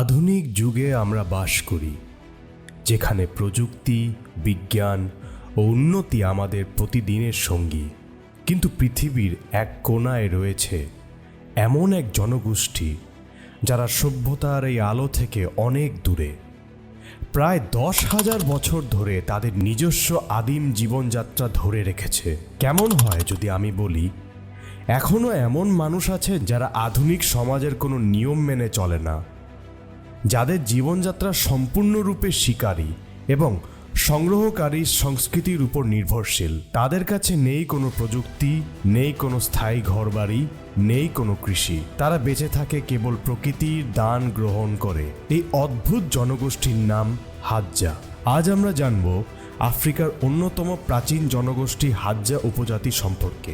আধুনিক যুগে আমরা বাস করি, যেখানে প্রযুক্তি, বিজ্ঞান ও উন্নতি আমাদের প্রতিদিনের সঙ্গী। কিন্তু পৃথিবীর এক কোনায় রয়েছে এমন এক জনগোষ্ঠী, যারা সভ্যতার এই আলো থেকে অনেক দূরে। প্রায় দশ হাজার বছর ধরে তাদের নিজস্ব আদিম জীবনযাত্রা ধরে রেখেছে। কেমন হয় যদি আমি বলি এখনও এমন মানুষ আছে যারা আধুনিক সমাজের কোনো নিয়ম মেনে চলে না। যাদের জীবনযাত্রা সম্পূর্ণরূপে শিকারী এবং সংগ্রহকারী সংস্কৃতির উপর নির্ভরশীল, তাদের কাছে নেই কোনো প্রযুক্তি, নেই কোনো স্থায়ী ঘরবাড়ি, নেই কোনো কৃষি। তারা বেঁচে থাকে কেবল প্রকৃতির দান গ্রহণ করে। এই অদ্ভুত জনগোষ্ঠীর নাম হাজ্জা। আজ আমরা জানব আফ্রিকার অন্যতম প্রাচীন জনগোষ্ঠী হাজ্জা উপজাতি সম্পর্কে।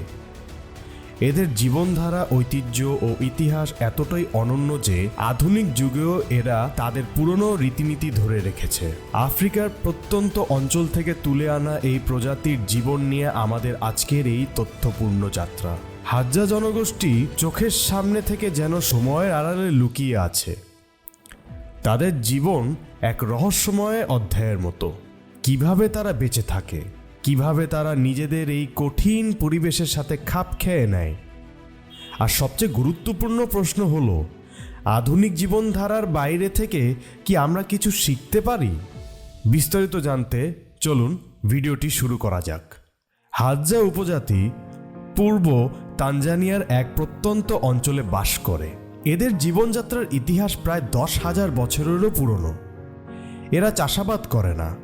এদের জীবনধারা, ঐতিহ্য ও ইতিহাস এতটাই অনন্য যে আধুনিক যুগেও এরা তাদের পুরনো রীতিনীতি ধরে রেখেছে। আফ্রিকার প্রত্যন্ত অঞ্চল থেকে তুলে আনা এই প্রজাতির জীবন নিয়ে আমাদের আজকের এই তথ্যপূর্ণ যাত্রা। হাজ্জা জনগোষ্ঠী চোখের সামনে থেকে যেন সময়ের আড়ালে লুকিয়ে আছে। তাদের জীবন এক রহস্যময় অধ্যায়ের মতো। কীভাবে তারা বেঁচে থাকে? কীভাবে তারা নিজেদের এই কঠিন পরিবেশের সাথে খাপ খেয়ে নেয়? আর সবচেয়ে গুরুত্বপূর্ণ প্রশ্ন হলো, আধুনিক জীবনধারার বাইরে থেকে কি আমরা কিছু শিখতে পারি? বিস্তারিত জানতে চলুন ভিডিওটি শুরু করা যাক। হাজ্জা উপজাতি পূর্ব তানজানিয়ার এক প্রত্যন্ত অঞ্চলে বাস করে। এদের জীবনযাত্রার ইতিহাস প্রায় দশ হাজার বছরেরও পুরনো। এরা চাষাবাদ করে না,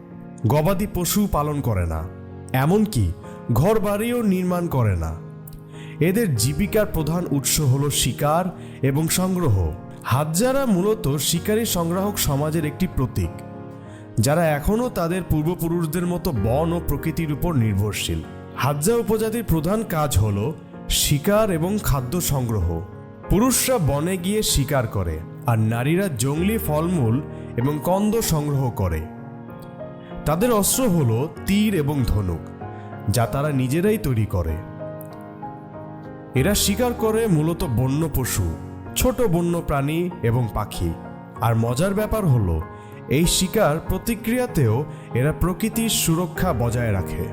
গবাদি পশু পালন করে না এমনকি ঘর বাড়িও নির্মাণ করে না। এদের জীবিকার প্রধান উৎস হল শিকার এবং সংগ্রহ। হাজ্জারা মূলত শিকারী সংগ্রাহক সমাজের একটি প্রতীক, যারা এখনও তাদের পূর্বপুরুষদের মতো বন ও প্রকৃতির উপর নির্ভরশীল। হাজ্জা উপজাতির প্রধান কাজ হল শিকার এবং খাদ্য সংগ্রহ। পুরুষরা বনে গিয়ে শিকার করে, আর নারীরা জঙ্গলি ফলমূল এবং কন্দ সংগ্রহ করে। তাদের অস্ত্র হল তীর এবং ধনুক, যা তারা নিজেরাই তৈরি করে। এরা শিকার করে মূলত বন্য পশু, ছোট বন্য প্রাণী এবং পাখি। আর মজার ব্যাপার হলো, এই শিকার প্রতিক্রিয়াতেও এরা প্রকৃতির সুরক্ষা বজায় রাখে।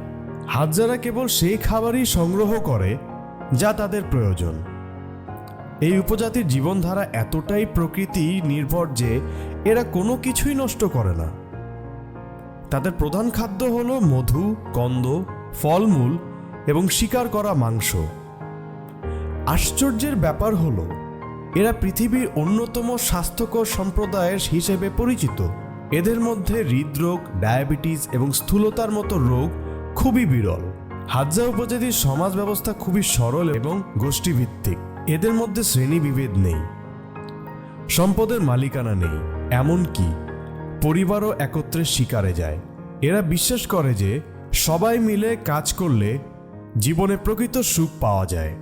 হাজারা কেবল সেই খাবারই সংগ্রহ করে, যা তাদের প্রয়োজন। এই উপজাতির জীবনধারা এতটাই প্রকৃতি নির্ভর যে, এরা কোনো কিছুই নষ্ট করে না। তাদের প্রধান খাদ্য হল মধু, কন্দ, ফলমূল এবং শিকার করা মাংস। আশ্চর্যের ব্যাপার হল, এরা পৃথিবীর অন্যতম স্বাস্থ্যকর সম্প্রদায়ের হিসেবে পরিচিত। এদের মধ্যে হৃদরোগ, ডায়াবেটিস এবং স্থূলতার মতো রোগ খুবই বিরল। হাজ্জা উপজাতির সমাজ ব্যবস্থা খুবই সরল এবং গোষ্ঠীভিত্তিক। এদের মধ্যে শ্রেণি বিভেদ নেই। সম্পদের মালিকানা নেই। এমনকি পরিবারও একত্রে শিকারে যায়। এরা বিশ্বাস করে যে সবাই মিলে কাজ করলে জীবনে প্রকৃত সুখ পাওয়া যায়।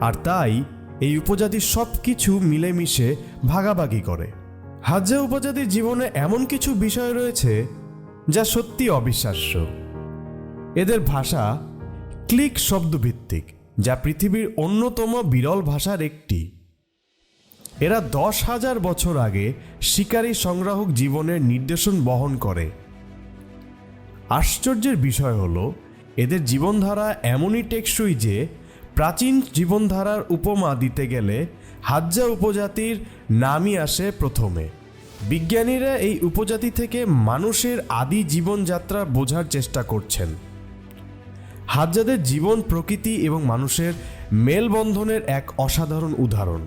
আর তাই এই উপজাতি সব কিছু মিলেমিশে ভাগাভাগি করে। হাজ্জা উপজাতির জীবনে এমন কিছু বিষয় রয়েছে যা সত্যি অবিশ্বাস্য। এদের ভাষা ক্লিক শব্দভিত্তিক, যা পৃথিবীর অন্যতম বিরল ভাষার একটি। এরা দশ হাজার বছর আগে শিকারী সংগ্রাহক জীবনের নির্দেশন বহন করে। আশ্চর্যের বিষয় হল, এদের জীবনধারা এমনই টেকসই যে প্রাচীন জীবনধারার উপমা দিতে গেলে হাজ্জা উপজাতির নামই আসে প্রথমে। বিজ্ঞানীরা এই উপজাতি থেকে মানুষের আদি জীবনযাত্রা বোঝার চেষ্টা করছেন। হাজ্জাদের জীবন প্রকৃতি এবং মানুষের মেলবন্ধনের এক অসাধারণ উদাহরণ।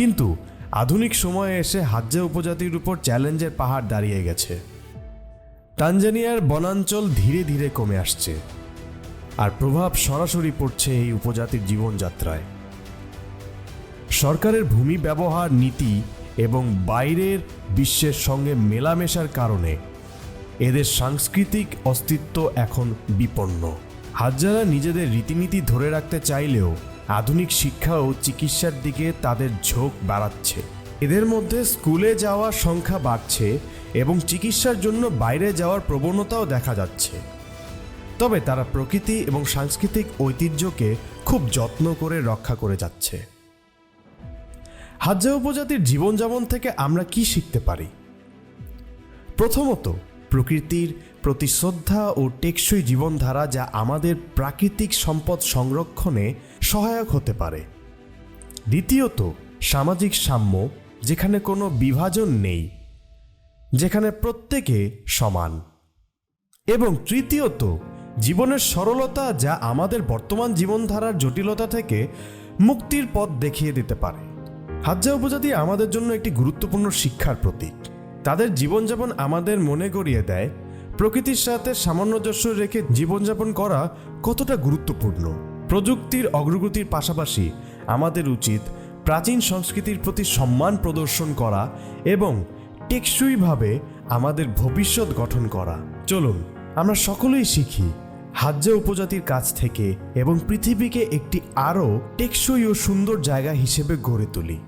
কিন্তু আধুনিক সময়ে এসে হাজ্জা উপজাতির উপর চ্যালেঞ্জের পাহাড় দাঁড়িয়ে গেছে। তানজানিয়ার বনাঞ্চল ধীরে ধীরে কমে আসছে আর প্রভাব সরাসরি পড়ছে এই উপজাতির জীবনযাত্রায়। সরকারের ভূমি ব্যবহার নীতি এবং বাইরের বিশ্বের সঙ্গে মেলামেশার কারণে এদের সাংস্কৃতিক অস্তিত্ব এখন বিপন্ন। হাজারা নিজেদের রীতিনীতি ধরে রাখতে চাইলেও আধুনিক শিক্ষা ও চিকিৎসার দিকে তাদের ঝোঁক বাড়াচ্ছে। এদের মধ্যে স্কুলে যাওয়ার সংখ্যা বাড়ছে এবং চিকিৎসার জন্য বাইরে যাওয়ার প্রবণতাও দেখা যাচ্ছে। তবে তারা প্রকৃতি এবং সাংস্কৃতিক ঐতিহ্যকে খুব যত্ন করে রক্ষা করে যাচ্ছে। হাজ্জা উপজাতির জীবনযাপন থেকে আমরা কি শিখতে পারি? প্রথমত, প্রকৃতির প্রতি শ্রদ্ধা ও টেকসই জীবনধারা যা আমাদের প্রাকৃতিক সম্পদ সংরক্ষণে সহায়ক হতে পারে। দ্বিতীয়ত, সামাজিক সাম্য, যেখানে কোনো বিভাজন নেই, যেখানে প্রত্যেকে সমান। এবং তৃতীয়ত, জীবনের সরলতা যা আমাদের বর্তমান জীবনধারার জটিলতা থেকে মুক্তির পথ দেখিয়ে দিতে পারে। হাজ্জা উপজাতি আমাদের জন্য একটি গুরুত্বপূর্ণ শিক্ষার প্রতীক। তাদের জীবনযাপন আমাদের মনে করিয়ে দেয়। প্রকৃতির সাথে সামঞ্জস্য রেখে জীবনযাপন করা কতটা গুরুত্বপূর্ণ? প্রযুক্তির অগ্রগতির পাশাপাশি আমাদের উচিত প্রাচীন সংস্কৃতির প্রতি সম্মান প্রদর্শন করা এবং টেকসইভাবে আমাদের ভবিষ্যৎ গঠন করা। চলুন, আমরা সকলেই শিখি হাজ্জা উপজাতির কাছ থেকে এবং পৃথিবীকে একটি আরও টেকসই ও সুন্দর জায়গা হিসেবে গড়ে তুলি।